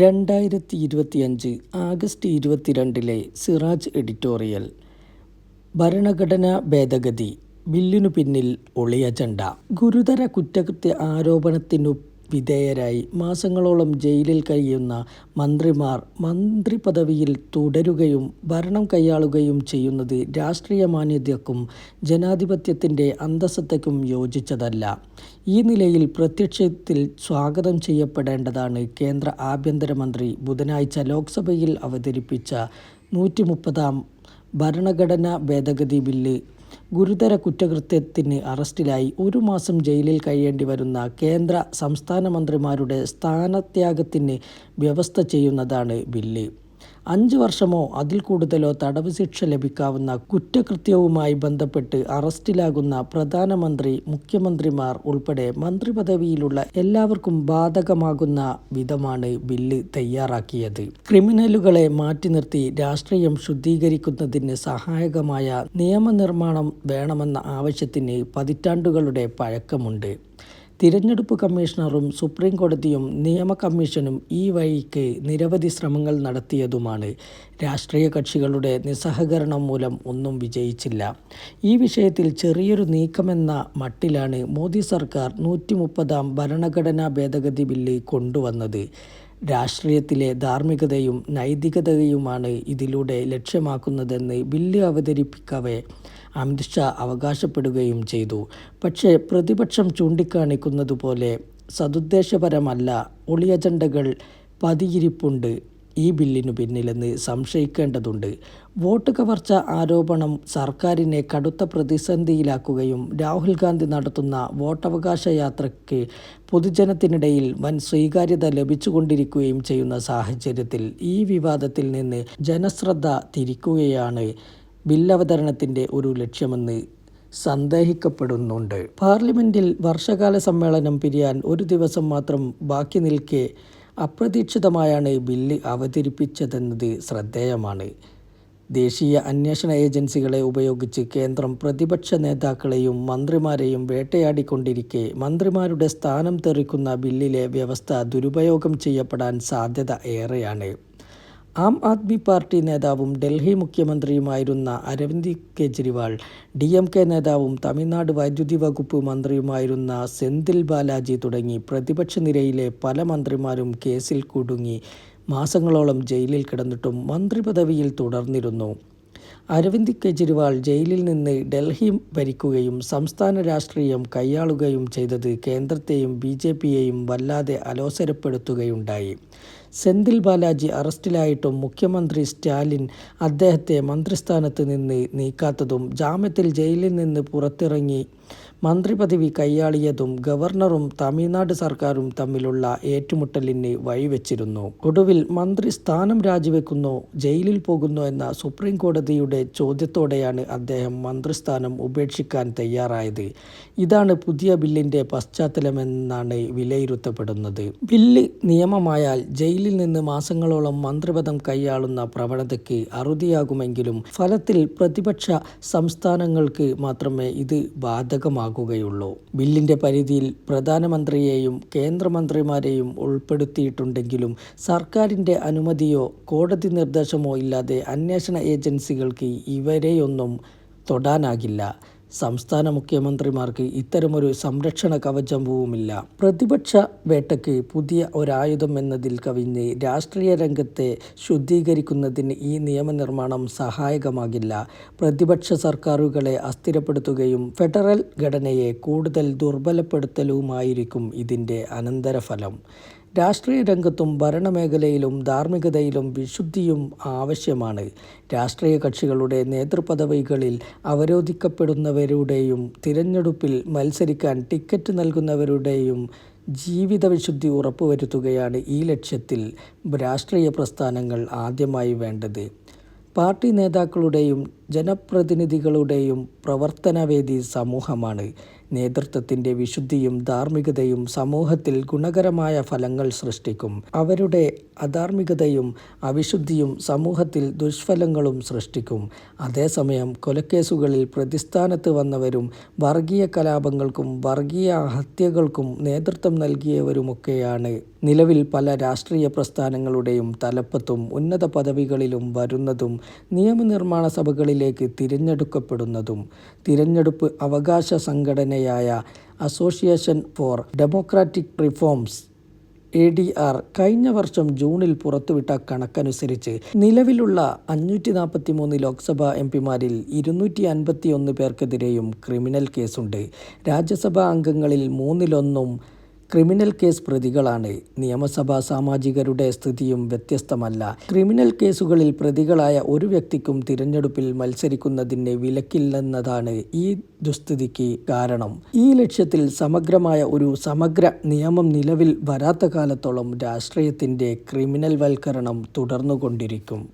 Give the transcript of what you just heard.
രണ്ടായിരത്തി ഇരുപത്തിയഞ്ച് ആഗസ്റ്റ് ഇരുപത്തിരണ്ടിലെ സിറാജ് എഡിറ്റോറിയൽ. ഭരണഘടനാ ഭേദഗതി ബില്ലിനു പിന്നിൽ ഒളിയജണ്ട. ഗുരുതര കുറ്റകൃത്യ ആരോപണത്തിനു വിധേയരായി മാസങ്ങളോളം ജയിലിൽ കഴിയുന്ന മന്ത്രിമാർ മന്ത്രി മന്ത്രിപദവിയിൽ തുടരുകയും ഭരണം കൈയാളുകയും ചെയ്യുന്നത് രാഷ്ട്രീയ മാന്യതയ്ക്കും ജനാധിപത്യത്തിന്റെ അന്തസ്സത്തയ്ക്കും യോജിച്ചതല്ല. ഈ നിലയിൽ പ്രത്യക്ഷത്തിൽ സ്വാഗതം ചെയ്യപ്പെടേണ്ടതാണ് കേന്ദ്ര ആഭ്യന്തരമന്ത്രി ബുധനാഴ്ച ലോക്സഭയിൽ അവതരിപ്പിച്ച നൂറ്റി മുപ്പതാം ഭരണഘടനാ ഭേദഗതി ബില്ല്. ഗുരുതര കുറ്റകൃത്യത്തിന് അറസ്റ്റിലായി ഒരു മാസം ജയിലിൽ കഴിയേണ്ടി വരുന്ന കേന്ദ്ര, സംസ്ഥാന മന്ത്രിമാരുടെ സ്ഥാനത്യാഗത്തിന് വ്യവസ്ഥ ചെയ്യുന്നതാണ് ബില്ല്. അഞ്ച് വർഷമോ അതിൽ കൂടുതലോ തടവ് ശിക്ഷ ലഭിക്കാവുന്ന കുറ്റകൃത്യവുമായി ബന്ധപ്പെട്ട് അറസ്റ്റിലാകുന്ന പ്രധാനമന്ത്രി, മുഖ്യമന്ത്രിമാർ ഉൾപ്പെടെ മന്ത്രിപദവിയിലുള്ള എല്ലാവർക്കും ബാധകമാകുന്ന വിധമാണ് ബില്ല് തയ്യാറാക്കിയത്. ക്രിമിനലുകളെ മാറ്റി നിർത്തി രാഷ്ട്രീയം ശുദ്ധീകരിക്കുന്നതിന് സഹായകമായ നിയമനിർമ്മാണം വേണമെന്ന ആവശ്യത്തിന് പതിറ്റാണ്ടുകളുടെ പഴക്കമുണ്ട്. തിരഞ്ഞെടുപ്പ് കമ്മീഷണറും സുപ്രീം കോടതിയും നിയമ കമ്മീഷനും ഈ വഴിക്ക് നിരവധി ശ്രമങ്ങൾ നടത്തിയതുമാണ്. രാഷ്ട്രീയ കക്ഷികളുടെ നിസ്സഹകരണം മൂലം ഒന്നും വിജയിച്ചില്ല. ഈ വിഷയത്തിൽ ചെറിയൊരു നീക്കമെന്ന മട്ടിലാണ് മോദി സർക്കാർ നൂറ്റി മുപ്പതാം ഭരണഘടനാ ഭേദഗതി ബില്ല് കൊണ്ടുവന്നത്. രാഷ്ട്രീയത്തിലെ ധാർമ്മികതയും നൈതികതയുമാണ് ഇതിലൂടെ ലക്ഷ്യമാക്കുന്നതെന്ന് ബില്ല് അവതരിപ്പിക്കവെ അമിത് ഷാ അവകാശപ്പെടുകയും ചെയ്തു. പക്ഷേ പ്രതിപക്ഷം ചൂണ്ടിക്കാണിക്കുന്നതുപോലെ ഒളി അജണ്ടകൾ പതിയിരിപ്പുണ്ട് ഈ ബില്ലിനു പിന്നിലെന്ന് സംശയിക്കേണ്ടതുണ്ട്. വോട്ട് കവർച്ച ആരോപണം സർക്കാരിനെ കടുത്ത പ്രതിസന്ധിയിലാക്കുകയും രാഹുൽ ഗാന്ധി നടത്തുന്ന വോട്ടവകാശ യാത്രയ്ക്ക് പൊതുജനത്തിനിടയിൽ വൻ സ്വീകാര്യത ലഭിച്ചുകൊണ്ടിരിക്കുകയും ചെയ്യുന്ന സാഹചര്യത്തിൽ ഈ വിവാദത്തിൽ നിന്ന് ജനശ്രദ്ധ തിരിക്കുകയാണ് ബില്ലവതരണത്തിന്റെ ഒരു ലക്ഷ്യമെന്ന് സന്ദേഹിക്കപ്പെടുന്നുണ്ട്. പാർലമെന്റിൽ വർഷകാല സമ്മേളനം പിരിയാൻ ഒരു ദിവസം മാത്രം ബാക്കി നിൽക്കെ അപ്രതീക്ഷിതമായാണ് ബില്ല് അവതരിപ്പിച്ചതെന്നത് ശ്രദ്ധേയമാണ്. ദേശീയ അന്വേഷണ ഏജൻസികളെ ഉപയോഗിച്ച് കേന്ദ്രം പ്രതിപക്ഷ നേതാക്കളെയും മന്ത്രിമാരെയും വേട്ടയാടിക്കൊണ്ടിരിക്കെ മന്ത്രിമാരുടെ സ്ഥാനം തെറിക്കുന്ന ബില്ലിലെ വ്യവസ്ഥ ദുരുപയോഗം ചെയ്യപ്പെടാൻ സാധ്യത ഏറെയാണ്. ആം ആദ്മി പാർട്ടി നേതാവും Delhi മുഖ്യമന്ത്രിയുമായിരുന്ന Arvind Kejriwal, D M K നേതാവും തമിഴ്നാട് വൈദ്യുതി വകുപ്പ് മന്ത്രിയുമായിരുന്ന സെന്തിൽ ബാലാജി തുടങ്ങി പ്രതിപക്ഷ നിരയിലെ പല മന്ത്രിമാരും കേസിൽ കുടുങ്ങി മാസങ്ങളോളം ജയിലിൽ കിടന്നിട്ടും മന്ത്രിപദവിയിൽ തുടർന്നിരുന്നു. അരവിന്ദ് കെജ്രിവാൾ ജയിലിൽ നിന്ന് ഡൽഹി ഭരിക്കുകയും സംസ്ഥാന രാഷ്ട്രീയം കൈയാളുകയും ചെയ്തത് കേന്ദ്രത്തെയും ബിജെപിയെയും വല്ലാതെ അലോസരപ്പെടുത്തുകയുണ്ടായി. സെന്തിൽ ബാലാജി അറസ്റ്റിലായിട്ടും മുഖ്യമന്ത്രി സ്റ്റാലിൻ അദ്ദേഹത്തെ മന്ത്രിസ്ഥാനത്ത് നിന്ന് നീക്കാത്തതും ജാമ്യത്തിൽ ജയിലിൽ നിന്ന് പുറത്തിറങ്ങി മന്ത്രി പദവി കൈയാളിയതും ഗവർണറും തമിഴ്നാട് സർക്കാരും തമ്മിലുള്ള ഏറ്റുമുട്ടലിന് വഴിവെച്ചിരുന്നു. ഒടുവിൽ മന്ത്രി സ്ഥാനം രാജിവെക്കുന്നോ ജയിലിൽ പോകുന്നോ എന്ന സുപ്രീം കോടതിയുടെ ചോദ്യത്തോടെയാണ് അദ്ദേഹം മന്ത്രിസ്ഥാനം ഉപേക്ഷിക്കാൻ തയ്യാറായത്. ഇതാണ് പുതിയ ബില്ലിന്റെ പശ്ചാത്തലമെന്നാണ് വിലയിരുത്തപ്പെടുന്നത്. ബില്ല് നിയമമായാൽ ജയിലിൽ നിന്ന് മാസങ്ങളോളം മന്ത്രിപദം കൈയാളുന്ന പ്രവണതയ്ക്ക് അറുതിയാകുമെങ്കിലും ഫലത്തിൽ പ്രതിപക്ഷ സംസ്ഥാനങ്ങൾക്ക് മാത്രമേ ഇത് ബാധകമാകുകയുള്ളൂ. ബില്ലിന്റെ പരിധിയിൽ പ്രധാനമന്ത്രിയെയും കേന്ദ്രമന്ത്രിമാരെയും ഉൾപ്പെടുത്തിയിട്ടുണ്ടെങ്കിലും സർക്കാരിന്റെ അനുമതിയോ കോടതി നിർദ്ദേശമോ ഇല്ലാതെ അന്വേഷണ ഏജൻസികൾക്ക് ഇവരെയൊന്നും തൊടാനാകില്ല. സംസ്ഥാന മുഖ്യമന്ത്രിമാർക്ക് ഇത്തരമൊരു സംരക്ഷണ കവചവുമില്ല. പ്രതിപക്ഷ വേട്ടയ്ക്ക് പുതിയ ഒരായുധം എന്നതിൽ കവിഞ്ഞ് രാഷ്ട്രീയ രംഗത്തെ ശുദ്ധീകരിക്കുന്നതിന് ഈ നിയമനിർമ്മാണം സഹായകമാകില്ല. പ്രതിപക്ഷ സർക്കാരുകളെ അസ്ഥിരപ്പെടുത്തുകയും ഫെഡറൽ ഘടനയെ കൂടുതൽ ദുർബലപ്പെടുത്തലുമായിരിക്കും ഇതിന്റെ അനന്തരഫലം. രാഷ്ട്രീയ രംഗത്തും ഭരണമേഖലയിലും ധാർമ്മികതയിലും വിശുദ്ധിയും ആവശ്യമാണ്. രാഷ്ട്രീയ കക്ഷികളുടെ നേതൃപദവികളിൽ അവരോധിക്കപ്പെടുന്നവരുടെയും തിരഞ്ഞെടുപ്പിൽ മത്സരിക്കാൻ ടിക്കറ്റ് നൽകുന്നവരുടെയും ജീവിതവിശുദ്ധി ഉറപ്പുവരുത്തുകയാണ് ഈ ലക്ഷ്യത്തിൽ രാഷ്ട്രീയ പ്രസ്ഥാനങ്ങൾ ആദ്യമായി വേണ്ടത്. പാർട്ടി നേതാക്കളുടെയും ജനപ്രതിനിധികളുടെയും പ്രവർത്തനവേദി സമൂഹമാണ്. നേതൃത്വത്തിന്റെ വിശുദ്ധിയും ധാർമ്മികതയും സമൂഹത്തിൽ ഗുണകരമായ ഫലങ്ങൾ സൃഷ്ടിക്കും. അവരുടെ അധാർമികതയും അവിശുദ്ധിയും സമൂഹത്തിൽ ദുഷ്ഫലങ്ങളും സൃഷ്ടിക്കും. അതേസമയം കൊലക്കേസുകളിൽ പ്രതിസ്ഥാനത്ത് വന്നവരും വർഗീയ കലാപങ്ങൾക്കും വർഗീയ ഹത്യകൾക്കും നേതൃത്വം നൽകിയവരുമൊക്കെയാണ്. നിലവിൽ പല രാഷ്ട്രീയ പ്രസ്ഥാനങ്ങളുടെയും തലപ്പത്തും ഉന്നത പദവികളിലും വരുന്നതും നിയമനിർമ്മാണ സഭകളിലേക്ക് തിരഞ്ഞെടുക്കപ്പെടുന്നതും. തിരഞ്ഞെടുപ്പ് അവകാശ സംഘടനയായ association for democratic reforms A D R കഴിഞ്ഞ വർഷം ജൂണിൽ പുറത്തുവിട്ട കണക്കനുസരിച്ച് നിലവിലുള്ള അഞ്ഞൂറ്റി നാൽപ്പത്തി മൂന്ന് ലോക്സഭാ എം പിമാരിൽ ഇരുന്നൂറ്റി അൻപത്തി ഒന്ന് പേർക്കെതിരെയും ക്രിമിനൽ കേസുണ്ട്. രാജ്യസഭാ അംഗങ്ങളിൽ മൂന്നിലൊന്നും ക്രിമിനൽ കേസ് പ്രതികളാണ്. നിയമസഭാ സാമാജികരുടെ സ്ഥിതിയും വ്യത്യസ്തമല്ല. ക്രിമിനൽ കേസുകളിൽ പ്രതികളായ ഒരു വ്യക്തിക്കും തിരഞ്ഞെടുപ്പിൽ മത്സരിക്കുന്നതിന് വിലക്കില്ലെന്നതാണ് ഈ ദുസ്ഥിതിക്ക് കാരണം. ഈ ലക്ഷ്യത്തിൽ സമഗ്രമായ ഒരു സമഗ്ര നിയമം നിലവിൽ വരാത്ത കാലത്തോളം രാഷ്ട്രീയത്തിന്റെ ക്രിമിനൽ വൽക്കരണം തുടർന്നുകൊണ്ടിരിക്കും.